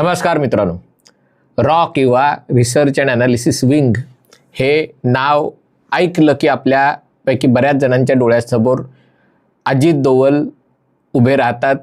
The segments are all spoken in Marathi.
नमस्कार मित्रांनो. रॉ किंवा रिसर्च अँड ॲनालिसिस विंग हे नाव ऐकलं की आपल्यापैकी बऱ्याच जणांच्या डोळ्यासमोर अजित दोवल उभे राहतात.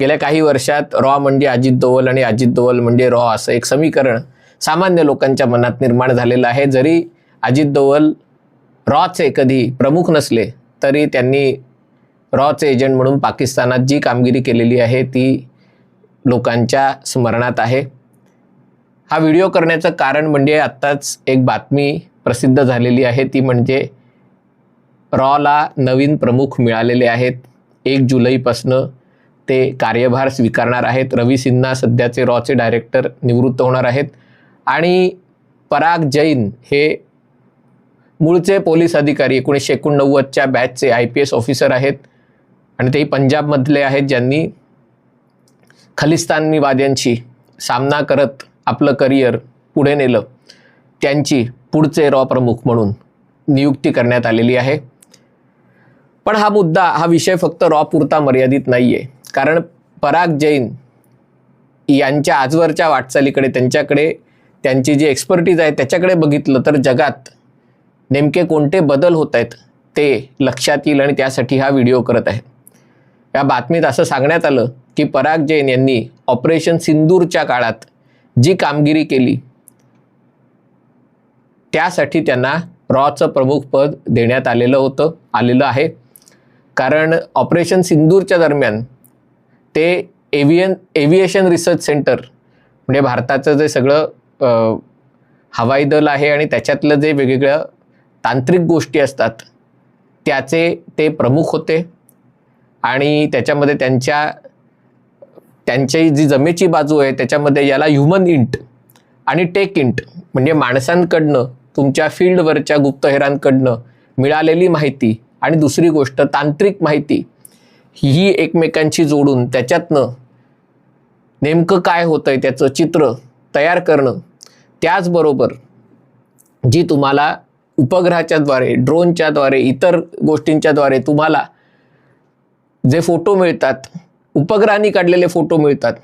गेल्या काही वर्षात रॉ म्हणजे अजित दोवल आणि अजित दोवल म्हणजे रॉ असं एक समीकरण सामान्य लोकांच्या मनात निर्माण झालेलं आहे. जरी अजित दोवल रॉचे कधी प्रमुख नसले तरी त्यांनी रॉचे एजंट म्हणून पाकिस्तानात जी कामगिरी केलेली आहे ती लोकांच्या स्मरणात आहे. हा व्हिडिओ करण्याचं कारण म्हणजे आत्ताच एक बातमी प्रसिद्ध झालेली आहे. ती म्हणजे रॉला नवीन प्रमुख मिळालेले आहेत. एक जुलैपासनं ते कार्यभार स्वीकारणार आहेत. रवी सिन्हा सध्याचे रॉचे डायरेक्टर निवृत्त होणार आहेत. आणि पराग जैन हे मूळचे पोलीस अधिकारी एकोणीसशे एकोणनव्वदच्या बॅचचे आय पी एस ऑफिसर आहेत. आणि तेही पंजाबमधले आहेत ज्यांनी खलिस्तानवाद्यांशी सामना करत आपलं करिअर पुढे नेलं त्यांची पुढचे रॉ प्रमुख म्हणून नियुक्ती करण्यात आलेली आहे. पण हा मुद्दा हा विषय फक्त रॉ पुरता मर्यादित नाही आहे कारण पराग जैन यांच्या आजवरच्या वाटचालीकडे त्यांच्याकडे त्यांची जी एक्सपर्टीज आहे त्याच्याकडे बघितलं तर जगात नेमके कोणते बदल होत आहेत ते लक्षात येईल आणि त्यासाठी हा व्हिडिओ करत आहे. या बातमीत असं सांगण्यात आलं की पराग जैन यांनी ऑपरेशन सिंदूरच्या काळात जी कामगिरी केली त्यासाठी त्यांना रॉचं प्रमुख पद देण्यात आलेलं होतं आलेलं आहे. कारण ऑपरेशन सिंदूरच्या दरम्यान ते एव्हियन एव्हिएशन रिसर्च सेंटर म्हणजे भारताचं जे सगळं हवाई दल आहे आणि त्याच्यातलं जे वेगवेगळ्या तांत्रिक गोष्टी असतात त्याचे ते प्रमुख होते. आणि त्याच्यामध्ये त्यांच्या त्यांची जी जमेची बाजू आहे त्याच्यामध्ये याला ह्युमन इंट आणि टेक इंट म्हणजे माणसांकडनं तुमच्या फील्डवरच्या गुप्तहेरांकडनं मिळालेली माहिती आणि दुसरी गोष्ट तांत्रिक माहिती ही एकमेकांशी जोडून त्याच्यातनं नेमकं काय होतं आहे त्याचं चित्र तयार करणं त्याचबरोबर जी तुम्हाला उपग्रहाच्याद्वारे ड्रोनच्याद्वारे इतर गोष्टींच्याद्वारे तुम्हाला जे फोटो मिळतात उपग्रहांनी काढलेले फोटो मिळतात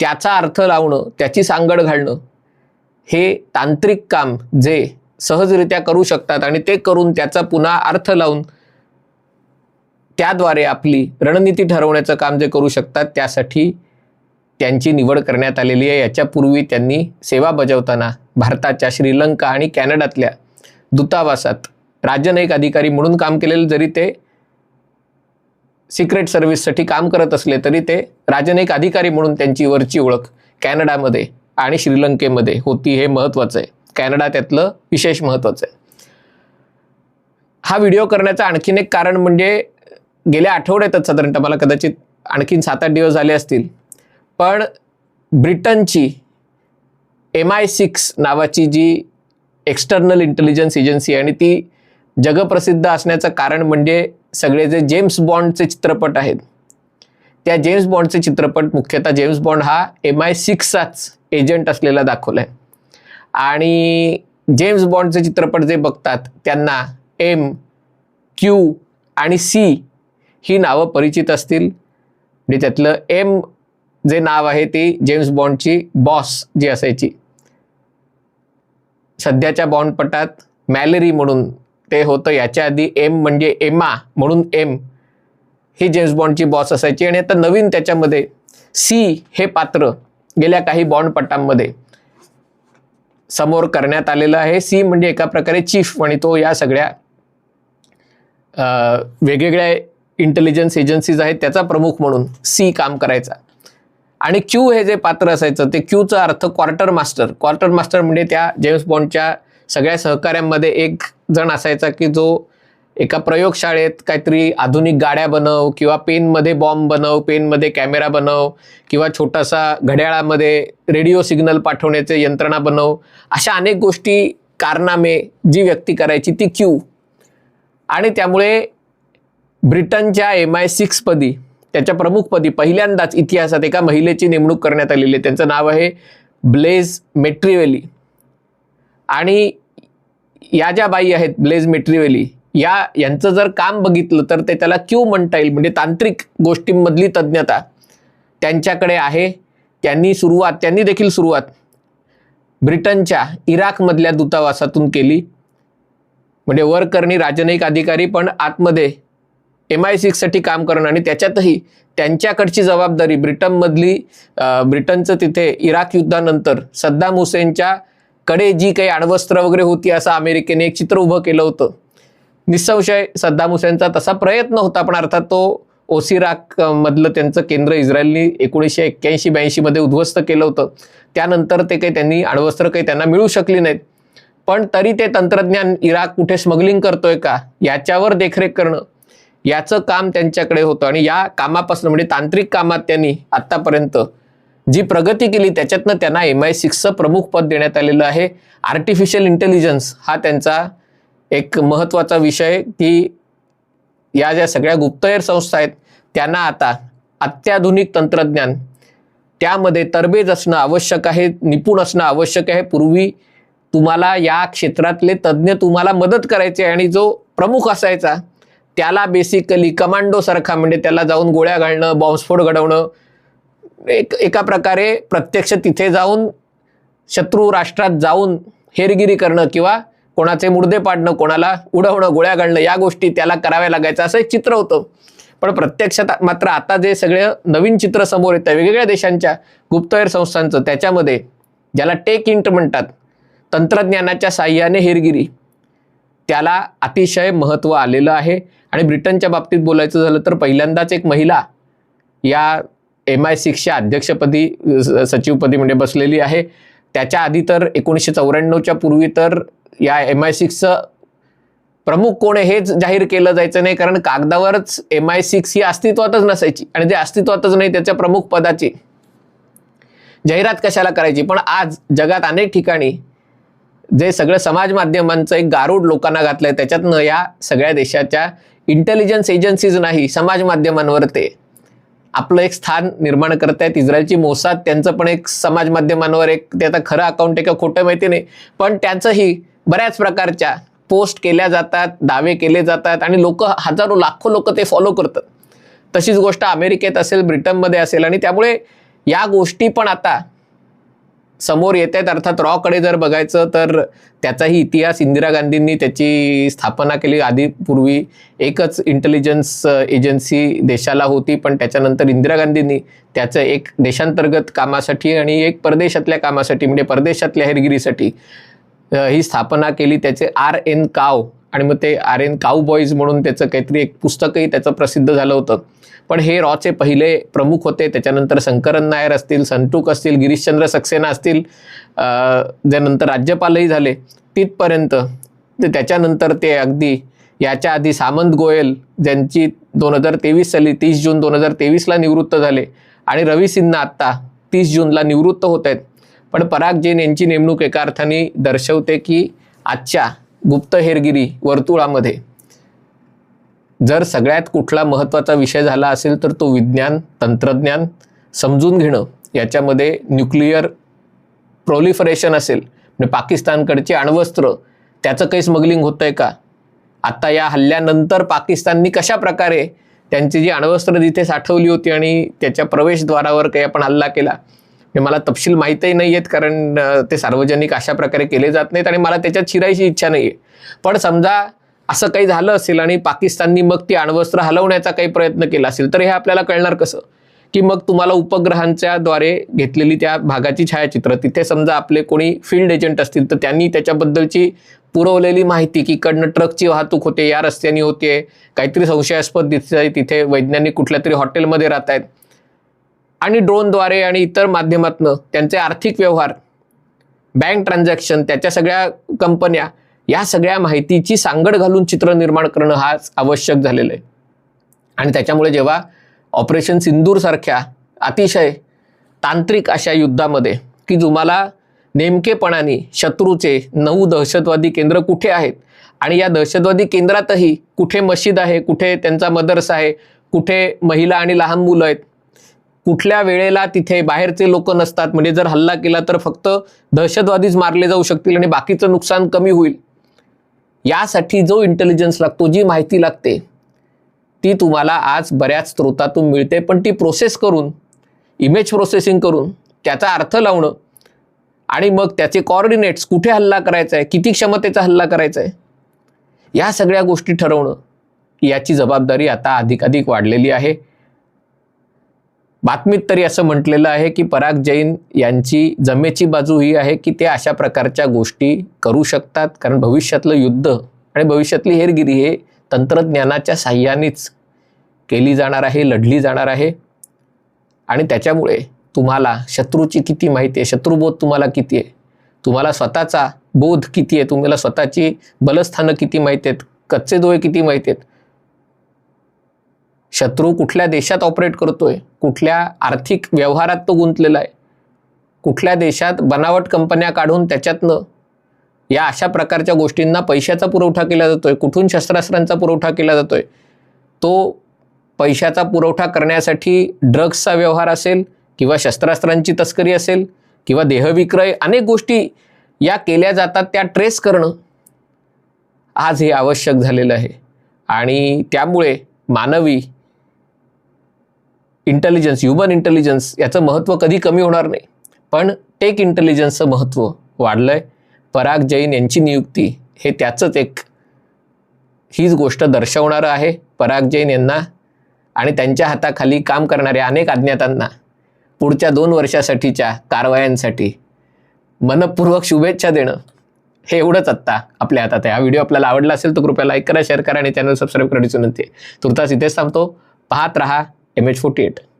त्याचा अर्थ लावणं त्याची सांगड घालणं हे तांत्रिक काम जे सहजरित्या करू शकतात आणि ते करून त्याचा पुन्हा अर्थ लावून त्याद्वारे आपली रणनीती ठरवण्याचं काम जे करू शकतात त्यासाठी त्यांची निवड करण्यात आलेली आहे. याच्यापूर्वी त्यांनी सेवा बजावताना भारताच्या श्रीलंका आणि कॅनडातल्या दूतावासात राजनयिक अधिकारी म्हणून काम केलेलं जरी ते सिक्रेट सर्व्हिससाठी काम करत असले तरी ते राजनयिक अधिकारी म्हणून त्यांची वरची ओळख कॅनडामध्ये आणि श्रीलंकेमध्ये होती हे महत्त्वाचं आहे. कॅनडा त्यातलं विशेष महत्त्वाचं आहे. हा व्हिडिओ करण्याचं आणखीन एक कारण म्हणजे गेल्या आठवड्यातच साधारणतः मला कदाचित आणखीन सात आठ दिवस झाले असतील. पण ब्रिटनची एम आय सिक्स नावाची जी एक्स्टर्नल इंटेलिजन्स एजन्सी आहे आणि ती जगप्रसिद्ध असण्याचं कारण म्हणजे सगळे जे जेम्स बॉन्डचे चित्रपट आहेत त्या जेम्स बॉन्डचे चित्रपट मुख्यतः जेम्स बॉन्ड हा एम आय सिक्सचाच एजंट असलेला दाखवला आहे आणि जेम्स बॉन्डचे चित्रपट जे बघतात त्यांना एम क्यू आणि सी ही नावं परिचित असतील. म्हणजे त्यातलं एम जे नाव आहे ती जेम्स बॉन्डची बॉस जी असायची. सध्याच्या बॉन्डपटात मॅलरी म्हणून ते होतं. याच्या आधी एम म्हणजे एमा म्हणून एम ही जेम्स बॉन्डची बॉस असायची. आणि आता नवीन त्याच्यामध्ये सी हे पात्र गेल्या काही बॉन्डपटांमध्ये समोर करण्यात आलेलं आहे. सी म्हणजे एका प्रकारे चीफ आणि तो या सगळ्या वेगवेगळ्या इंटेलिजन्स एजन्सीज आहेत. त्याचा प्रमुख म्हणून सी काम करायचा. आणि क्यू हे जे पात्र असायचं ते क्यूचा अर्थ क्वार्टर मास्टर क्वार्टर मास्टर म्हणजे त्या जेम्स बॉन्डच्या सगळ्या सहकाऱ्यांमध्ये एक जण असायचा की जो एका प्रयोगशाळेत काहीतरी आधुनिक गाड्या बनव किंवा पेनमध्ये बॉम्ब बनव पेनमध्ये कॅमेरा बनव किंवा छोटासा घड्याळामध्ये रेडिओ सिग्नल पाठवण्याचे यंत्रणा बनव अशा अनेक गोष्टी कारनामे जी व्यक्ती करायची ती क्यू. आणि त्यामुळे ब्रिटनच्या एम आय सिक्सपदी त्याच्या प्रमुखपदी पहिल्यांदाच इतिहासात एका महिलेची नेमणूक करण्यात आलेली आहे. त्यांचं नाव आहे ब्लेज मेट्रिवेली. आणि या ज्या बाई आहेत ब्लेज मेट्रिवेली या यांचं जर काम बघितलं तर ते त्याला क्यू म्हणता येईल म्हणजे तांत्रिक गोष्टींमधली तज्ज्ञता त्यांच्याकडे आहे. त्यांनी सुरुवात त्यांनी देखील सुरुवात ब्रिटनच्या इराकमधल्या दूतावासातून केली. म्हणजे वर करणी राजनयिक अधिकारी पण आतमध्ये एम आय सिक्ससाठी काम करणं आणि त्याच्यातही त्यांच्याकडची जबाबदारी ब्रिटनमधली ब्रिटनचं तिथे इराक युद्धानंतर सद्दाम हुसेनच्या कडे जी काही अण्वस्त्र वगैरे होती असं अमेरिकेने एक चित्र उभं केलं होतं. निसंशय सद्दाम हुसेनचा तसा प्रयत्न होता पण अर्थात तो ओसिराक मधलं त्यांचं केंद्र इस्रायलनी एकोणीसशे एक्क्याऐंशी ब्याऐंशीमध्ये उद्ध्वस्त केलं होतं. त्यानंतर ते काही त्यांनी अण्वस्त्र काही त्यांना मिळू शकली नाहीत. पण तरी ते तंत्रज्ञान इराक कुठे स्मगलिंग करतोय का याच्यावर देखरेख करणं याचं काम त्यांच्याकडे होतं. आणि या कामापासून म्हणजे तांत्रिक कामात त्यांनी आत्तापर्यंत जी प्रगती केली त्याच्यातनं त्यांना एम आय सिक्सचं प्रमुख पद देण्यात आलेलं आहे. आर्टिफिशियल इंटेलिजन्स हा त्यांचा एक महत्त्वाचा विषय की या ज्या सगळ्या गुप्तहेर संस्था आहेत त्यांना आता अत्याधुनिक तंत्रज्ञान त्यामध्ये तरबेज असणं आवश्यक आहे निपुण असणं आवश्यक आहे. पूर्वी तुम्हाला या क्षेत्रातले तज्ज्ञ तुम्हाला मदत करायचे आणि जो प्रमुख असायचा त्याला बेसिकली कमांडोसारखा म्हणजे त्याला जाऊन गोळ्या घालणं बॉम्बस्फोट घडवणं एक एका प्रकारे प्रत्यक्ष तिथे जाऊन शत्रू राष्ट्रात जाऊन हेरगिरी करणं किंवा कोणाचे मुर्दे पाडणं कोणाला उडवणं गोळ्या घालणं या गोष्टी त्याला कराव्या लागायचं असं एक चित्र होतं. पण प्रत्यक्षात मात्र आता जे सगळं नवीन चित्र समोर येतं वेगवेगळ्या देशांच्या गुप्तहेर संस्थांचं त्याच्यामध्ये ज्याला टेक इंट म्हणतात तंत्रज्ञानाच्या साह्याने हेरगिरी त्याला अतिशय महत्त्व आलेलं आहे. आणि ब्रिटनच्या बाबतीत बोलायचं झालं तर पहिल्यांदाच एक महिला या एम आय सिक्सच्या अध्यक्षपदी सचिवपदी म्हणजे बसलेली आहे. त्याच्या आधी तर एकोणीसशे चौऱ्याण्णवच्या पूर्वी तर या एम आय सिक्सचं प्रमुख कोण आहे हेच जाहीर केलं जायचं नाही. कारण कागदावरच एम आय सिक्स ही अस्तित्वातच नसायची. आणि जे अस्तित्वातच नाही त्याच्या प्रमुख पदाची जाहिरात कशाला करायची? पण आज जगात अनेक ठिकाणी जे सगळं समाज माध्यमांचं एक गारूड लोकांना घातलंय त्याच्यातनं या सगळ्या देशाच्या इंटेलिजन्स एजन्सीज नाही समाज माध्यमांवर ते आपलं एक स्थान निर्माण करतायत इस्रायलची मोसाद त्यांचं पण एक समाज माध्यमांवर एक ते आता खरं अकाउंट आहे का खोटं माहिती नाही. पण त्यांचंही बऱ्याच प्रकारच्या पोस्ट केल्या जातात दावे केले जातात आणि लोक हजारो लाखो लोक ते फॉलो करतात. तशीच गोष्ट अमेरिकेत असेल ब्रिटनमध्ये असेल आणि त्यामुळे या गोष्टी पण आता समोर येत आहेत. अर्थात रॉकडे जर बघायचं तर त्याचाही इतिहास इंदिरा गांधींनी त्याची स्थापना केली. आधी पूर्वी एकच इंटेलिजन्स एजन्सी देशाला होती पण त्याच्यानंतर इंदिरा गांधींनी त्याचं एक देशांतर्गत कामासाठी आणि एक परदेशातल्या कामासाठी म्हणजे परदेशातल्या हेरगिरीसाठी ही स्थापना केली. त्याचे आर एन काव आणि मग ते आर एन काऊ बॉईज म्हणून त्याचं काहीतरी एक पुस्तकही त्याचं प्रसिद्ध झालं होतं. पण हे रॉचे पहिले प्रमुख होते त्याच्यानंतर शंकरन नायर असतील संतूक असतील गिरीशचंद्र सक्सेना असतील त्यानंतर राज्यपालही झाले तिथपर्यंत त्याच्यानंतर ते अगदी याच्या आधी सामंत गोयल ज्यांची दोन हजार तेवीस साली तीस जून दोन हजार तेवीसला निवृत्त झाले आणि रवी सिन्हा आत्ता तीस जूनला निवृत्त होत आहेत. पण पराग जैन यांची नेमणूक एका अर्थाने दर्शवते की आजच्या गुप्त हेरगिरी वर्तुळामध्ये जर सगळ्यात कुठला महत्त्वाचा विषय झाला असेल तर तो विज्ञान तंत्रज्ञान समजून घेणं याच्यामध्ये न्यूक्लिअर प्रोलिफरेशन असेल म्हणजे पाकिस्तानकडचे अण्वस्त्र त्याचं काही स्मगलिंग होतं आहे का? आत्ता या हल्ल्यानंतर पाकिस्ताननी कशा प्रकारे त्यांची जी अण्वस्त्र जिथे साठवली होती आणि त्याच्या प्रवेशद्वारावर काही आपण हल्ला केला? हे मला तपशील माहीतही नाही आहेत कारण ते सार्वजनिक अशा प्रकारे केले जात नाहीत आणि मला त्याच्यात शिरायची इच्छा नाही आहे पण समजा असं काही झालं असेल आणि पाकिस्ताननी मग ती अण्वस्त्र हलवण्याचा काही प्रयत्न केला असेल तर हे आपल्याला कळणार कसं? की मग तुम्हाला उपग्रहांच्या द्वारे घेतलेली त्या भागाची छायाचित्र तिथे समजा आपले कोणी फील्ड एजंट असतील तर त्यांनी त्याच्याबद्दलची पुरवलेली माहिती की कडनं ट्रकची वाहतूक होते या रस्त्याने होते काहीतरी संशयास्पद दिसतंय तिथे वैज्ञानिक कुठल्या तरी हॉटेलमध्ये राहत आहेत. आणि ड्रोनद्वारे आणि इतर माध्यमातनं त्यांचे आर्थिक व्यवहार बँक ट्रान्झॅक्शन त्याच्या सगळ्या कंपन्या या सगळ्या माहितीची सांगड घालून चित्र निर्माण करणं हाच आवश्यक झालेलं आहे. आणि त्याच्यामुळे जेव्हा ऑपरेशन सिंदूरसारख्या अतिशय तांत्रिक अशा युद्धामध्ये की तुम्हाला नेमकेपणाने शत्रूचे नऊ दहशतवादी केंद्र कुठे आहेत? आणि या दहशतवादी केंद्रातही कुठे मशीद आहे कुठे त्यांचा मदरसा आहे कुठे महिला आणि लहान मुलं आहेत? कुठल्या वेळेला तिथे बाहेरचे लोक नसतात? म्हणजे जर हल्ला केला तर फक्त दहशतवादीच मारले जाऊ शकतील आणि बाकीचं नुकसान कमी होईल. यासाठी जो इंटेलिजन्स लागतो जी माहिती लागते ती तुम्हाला आज बऱ्याच स्रोतातून मिळते. पण ती प्रोसेस करून इमेज प्रोसेसिंग करून त्याचा अर्थ लावणं आणि मग त्याचे कॉर्डिनेट्स कुठे हल्ला करायचा आहे किती क्षमतेचा हल्ला करायचा आहे या सगळ्या गोष्टी ठरवणं याची जबाबदारी आता अधिकाधिक वाढलेली आहे. बातमीत तरी असं म्हटलेलं आहे की पराग जैन यांची जमेची बाजू ही आहे की ते अशा प्रकारच्या गोष्टी करू शकतात. कारण भविष्यातलं युद्ध आणि भविष्यातली हेरगिरी हे तंत्रज्ञानाच्या साह्यानेच केली जाणार आहे लढली जाणार आहे. आणि त्याच्यामुळे तुम्हाला शत्रूची किती माहिती आहे शत्रुबोध तुम्हाला किती आहे? तुम्हाला स्वतःचा बोध किती आहे? तुम्हाला स्वतःची बलस्थानं किती माहिती आहेत? कच्चे दोहे किती माहिती आहेत? शत्रू कुठल्या देशात ऑपरेट करतोय? कुठल्या आर्थिक व्यवहारात तो गुंतलेला आहे? कुठल्या देशात बनावट कंपन्या काढून त्याच्यातनं या अशा प्रकारच्या गोष्टींना पैशाचा पुरवठा केला जातोय? कुठून शस्त्रास्त्रांचा पुरवठा केला जातोय? तो पैशाचा पुरवठा करण्यासाठी ड्रग्सचा व्यवहार असेल किंवा शस्त्रास्त्रांची तस्करी असेल किंवा देहविक्रय अनेक गोष्टी या केल्या जातात त्या ट्रेस करणं आज हे आवश्यक झालेलं आहे. आणि त्यामुळे मानवी इंटेलिजन्स ह्युमन इंटेलिजन्स याचं महत्त्व कधी कमी होणार नाही. पण टेक इंटेलिजन्सचं महत्त्व वाढलं आहे पराग जैन यांची नियुक्ती हे त्याचंच एक हीच गोष्ट दर्शवणारं आहे. पराग जैन यांना आणि त्यांच्या हाताखाली काम करणाऱ्या अनेक अज्ञातांना पुढच्या दोन वर्षासाठीच्या कारवायांसाठी मनपूर्वक शुभेच्छा देणं हे एवढंच आत्ता आपल्या हातात आहे. हा व्हिडिओ आपल्याला आवडला असेल तर कृपया लाईक करा शेअर करा आणि चॅनल सबस्क्राईब करण्याची विनंती आहे. तुर्तास इथेच थांबतो. पाहत रहा. MH48